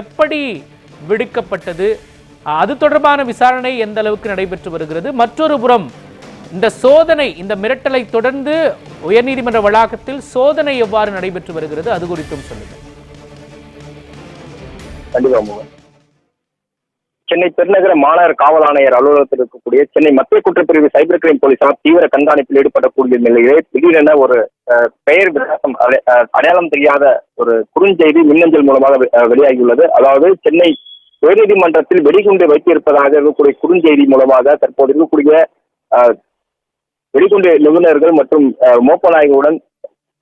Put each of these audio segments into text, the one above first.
எப்படி விடுக்கப்பட்டது? அது தொடர்பான விசாரணை எந்த அளவுக்கு நடைபெற்று வருகிறது? மற்றொரு புறம் இந்த சோதனை இந்த மிரட்டலை தொடர்ந்து உயர்நீதிமன்ற வளாகத்தில் சோதனை எவ்வாறு நடைபெற்று வருகிறது? அது குறித்தும் சொல்லுங்கள். கண்டிப்பா சென்னை பெருநகர மாநகர காவல் ஆணையர் அலுவலகத்தில் இருக்கக்கூடிய சென்னை மத்திய குற்றப்பிரிவு சைபர் கிரைம் போலீசார் தீவிர கண்காணிப்பில் ஈடுபடக்கூடிய நிலையிலே திடீரென ஒரு பெயர் விலாசம் அடையாளம் தெரியாத ஒரு குறுஞ்செய்தி மின்னஞ்சல் மூலமாக வெளியாகியுள்ளது. அதாவது சென்னை உயர்நீதிமன்றத்தில் வெடிகுண்டு வைத்திருப்பதாக இருக்கக்கூடிய குறுஞ்செய்தி மூலமாக தற்போது இருக்கக்கூடிய வெடிகுண்டு நிபுணர்கள் மற்றும் அஹ், மோப்ப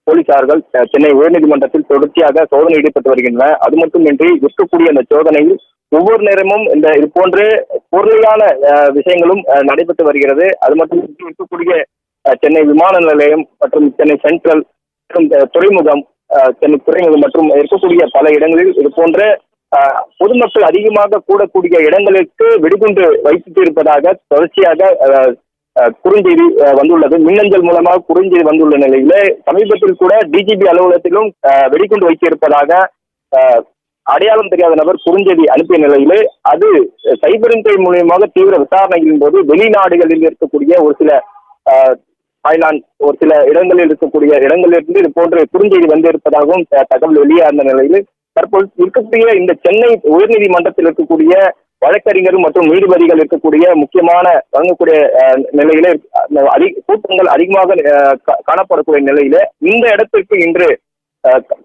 போலீசார்கள் சென்னை உயர்நீதிமன்றத்தில் தொடர்ச்சியாக சோதனை ஈடுபட்டு வருகின்றனர். அது மட்டுமின்றி இருக்கக்கூடிய அந்த சோதனையில் ஒவ்வொரு நேரமும் இந்த இது போன்று பொருளையான விஷயங்களும் நடைபெற்று வருகிறது. அது மட்டும் இருக்கக்கூடிய சென்னை விமான நிலையம் மற்றும் சென்னை சென்ட்ரல் மற்றும் துறைமுகம் சென்னை துறைமுகம் மற்றும் இருக்கக்கூடிய பல இடங்களில் இது போன்ற பொதுமக்கள் அதிகமாக கூடக்கூடிய இடங்களுக்கு வெடிகுண்டு வைத்து இருப்பதாக தொடர்ச்சியாக குறுஞ்செய்தி வந்துள்ளது. மின்னஞ்சல் மூலமாக குறுஞ்செய்தி வந்துள்ள நிலையில சமீபத்தில் கூட டிஜிபி அலுவலகத்திலும் வெடிகுண்டு வைத்திருப்பதாக அடையாளம் தெரியாத நபர் குறுஞ்செய்தி அனுப்பிய நிலையிலே அது சைபர் துறை மூலியமாக தீவிர விசாரணைகளின் போது வெளிநாடுகளில் இருக்கக்கூடிய ஒரு சில தாய்லாந்து ஒரு சில இடங்களில் இருக்கக்கூடிய இடங்களிலிருந்து இது போன்ற குறுஞ்செய்தி வந்து இருப்பதாகவும் த- தகவல் வெளியான நிலையில் தற்போது இருக்கக்கூடிய இந்த சென்னை உயர்நீதிமன்றத்தில் இருக்கக்கூடிய வழக்கறிஞர்கள் மற்றும் நீதிபதிகள் இருக்கக்கூடிய முக்கியமான வழங்கக்கூடிய அஹ், நிலையிலே அதிக கூட்டங்கள் அதிகமாக காணப்படக்கூடிய நிலையில இந்த இடத்திற்கு இன்று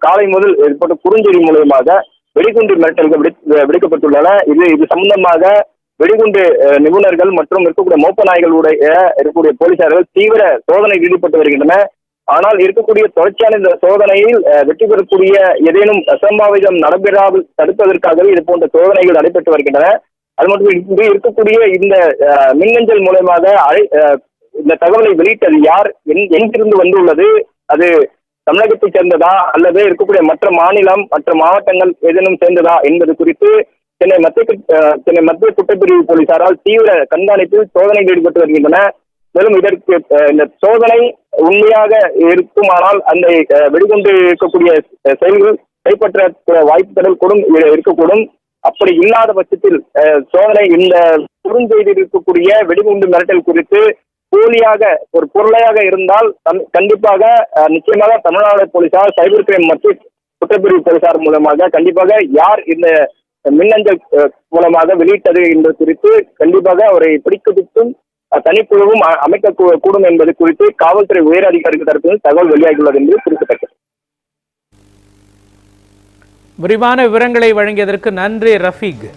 காலை முதல் ஏற்பட்ட குறுஞ்செய்தி மூலயமாக வெடிகுண்டு மிரட்டல்கள் விடுக்கப்பட்டுள்ளன. இது இது சம்பந்தமாக வெடிகுண்டு நிபுணர்கள் மற்றும் இருக்கக்கூடிய மோப்ப நாய்களுடைய இருக்கக்கூடிய போலீசார்கள் தீவிர சோதனையில் ஈடுபட்டு வருகின்றன. ஆனால் இருக்கக்கூடிய தொடர்ச்சியான இந்த சோதனையில் வெற்றி பெறக்கூடிய ஏதேனும் அசம்பாவிதம் நடைபெறாமல் தடுப்பதற்காகவே இது போன்ற சோதனைகள் நடைபெற்று வருகின்றன. அது மட்டும் இன்று இருக்கக்கூடிய இந்த மின்னஞ்சல் மூலமாக அழை- இந்த தகவலை வெளியிட்டது யார்? எங்- எங்கிருந்து வந்துள்ளது? அது தமிழகத்தை சேர்ந்ததா அல்லது இருக்கக்கூடிய மற்ற மாநிலம் மற்ற மாவட்டங்கள் ஏதேனும் சேர்ந்ததா என்பது குறித்து சென்னை மத்திய சென்னை மத்திய குற்றப்பிரிவு போலீசாரால் தீவிர கண்காணிப்பில் சோதனையில் ஈடுபட்டு வருகின்றன. மேலும் இதற்கு இந்த சோதனை உண்மையாக இருக்குமானால் அந்த வெடிகுண்டு இருக்கக்கூடிய செயல்கள் கைப்பற்ற வாய்ப்புகள் கூடும் இருக்கக்கூடும். அப்படி இல்லாத பட்சத்தில் சோதனை இந்த குறுஞ்செய்தியில் இருக்கக்கூடிய வெடிகுண்டு மிரட்டல் குறித்து போலியாக ஒரு பொருளையாக இருந்தால் கண்டிப்பாக நிச்சயமாக தமிழ்நாடு போலீசார் சைபர் கிரைம் மற்றும் குற்றப்பிரிவு போலீசார் மூலமாக கண்டிப்பாக யார் இந்த மின்னஞ்சல் மூலமாக வெளியிட்டது என்பது குறித்து கண்டிப்பாக அவரை பிடிக்கத்துக்கும் தனிக்குழுவும் அமைக்க கூடும் என்பது குறித்து காவல்துறை உயர் அதிகாரிகள் தரப்பில் தகவல் வெளியாகியுள்ளது என்பது குறிப்பிடத்தக்கது. விரிவான விவரங்களை வழங்கியதற்கு நன்றி ரஃபீக்.